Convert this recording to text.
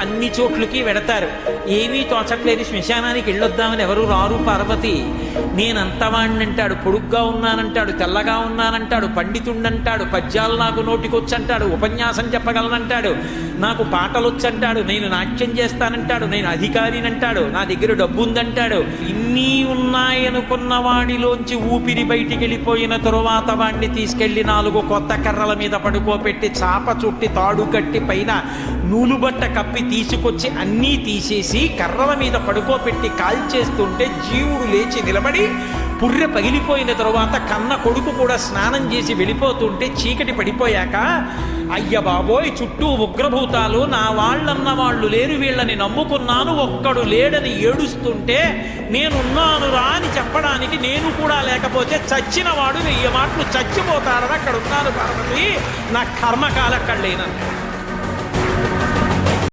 అన్ని చోట్లకి వెడతారు. ఏమీ తోచట్లేదు. శ్మశానానికి వెళ్ళొద్దామని ఎవరు రారు పార్వతి. నేనంతవాణ్ణంటాడు పొడుగ్గా ఉన్నానంటాడు. తెల్లగా ఉన్నానంటాడు. పండితుండంటాడు. పద్యాలు నాకు నోటికొచ్చంటాడు. ఉపన్యాసం చెప్పగలనంటాడు. నాకు పాటలొచ్చంటాడు. నేను నాట్యం చేస్తానంటాడు. నేను అధికారినంటాడు. నా దగ్గర డబ్బు ఉందంటాడు ఇన్ని ఉన్నాయనుకున్న వాడిలోంచి ఊపిరి బయటికి వెళ్ళిపోయిన తరువాత వాడిని తీసుకెళ్ళి నాలుగు కొత్త కర్రల మీద పడుకోబెట్టి చాప చుట్టి తాడు కట్టి పైన నూలుబట్ట కప్పి తీసుకొచ్చి అన్నీ తీసేసి కర్రల మీద పడుకోపెట్టి కాల్చేస్తుంటే జీవుడు లేచి నిలబడి పుర్రె పగిలిపోయిన తరువాత కన్న కొడుకు కూడా స్నానం చేసి వెళ్ళిపోతుంటే చీకటి పడిపోయాక అయ్య బాబోయ్ చుట్టూ ఉగ్రభూతాలు నా వాళ్ళన్న వాళ్ళు లేరు వీళ్ళని నమ్ముకున్నాను ఒక్కడు లేడని ఏడుస్తుంటే నేనున్నాను రా అని చెప్పడానికి నేను కూడా లేకపోతే చచ్చిన వాడు వెయ్యి మాటలు చచ్చిపోతాడని అక్కడ ఉన్నాను పార్వతి. నా కర్మకాల అక్కడ లేనన్నాడు